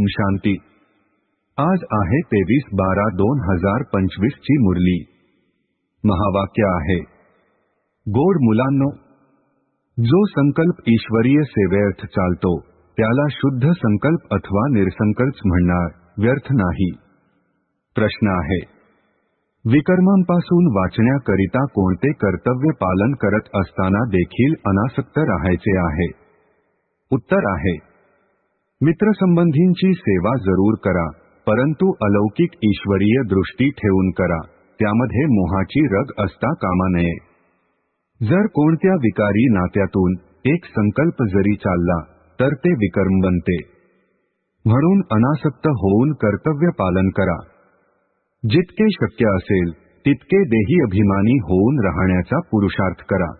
शांती। आज आहे तेवीस बारा दोन हज़ार पंचवीस ची मुरली। महावाक्य आहे, गोड मुलांनो, जो संकल्प ईश्वरीय सेवेअर्थ चालतो, त्याला शुद्ध संकल्प अथवा निरसंकल्प म्हणणार व्यर्थ नाही. प्रश्न आहे, विकर्मांपासून वाचण्याकरिता कोणते कर्तव्य पालन करत असताना देखील अनासक्त राहायचे आहे? उत्तर आहे मित्रसंबंधींची सेवा जरूर करा परंतु अलौकिक ईश्वरीय दृष्टी ठेवून करा त्यामध्ये मोहाची रग असता कामा नये. जर कोणत्या विकारी नात्यातून एक संकल्प जरी चालला तर ते विकर्म बनते म्हणून अनासक्त होऊन कर्तव्य पालन करा. जितके शक्य असेल तितके देही अभिमानी होऊन राहण्याचा पुरुषार्थ करा.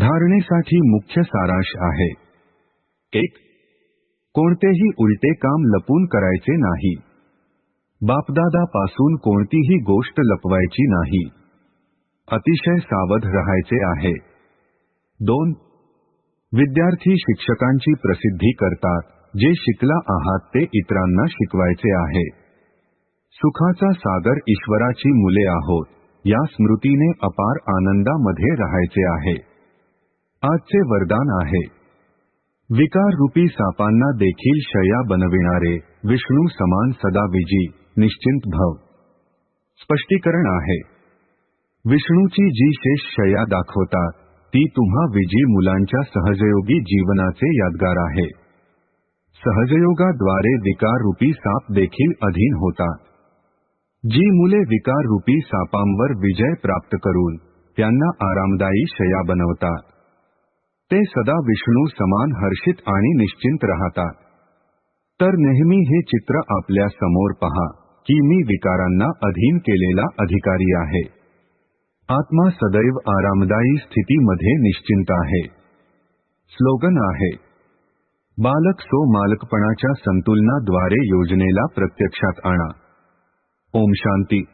धारणेसाठी मुख्य सारांश आहे. एक कोणतेही उलटे काम लपून करायचे नाही. बापदादापासून कोणतीही गोष्ट लपवायची नाही. अतिशय सावध राहायचे आहे. दोन, विद्यार्थी शिक्षकांची प्रसिद्धी करतात, जे शिकला आहात ते इतरांना शिकवायचे आहे. सुखाचा सागर ईश्वराची मुले आहोत, या स्मृतीने अपार आनंदामध्ये राहायचे आहे. आजचे वरदान आहे. विकार रूपी सापांना देखील शया बनविणारे विष्णू समान सदा विजी निश्चिंत भव. स्पष्टीकरण आहे. विष्णूची जी शेष शया दाखवता ती तुम्हा विजी मुलांच्या सहजयोगी जीवनाचे यादगार आहे. सहजयोगाद्वारे विकार रूपी साप देखील अधीन होतात जी मुले विकार रूपी सापांवर विजय प्राप्त करून त्यांना आरामदायी शया बनवतात ते सदा विष्णू समान हर्षित आणि निश्चिंत राहतात. तर नेहमी हे चित्र आपल्यासमोर पहा की मी विकारांना अधीन केलेला अधिकारी आहे. आत्मा सदैव आरामदायी स्थितीमध्ये निश्चिंत आहे. स्लोगन आहे बालक सो मालकपणाच्या संतुलनाद्वारे योजनेला प्रत्यक्षात आणा. ओम शांती.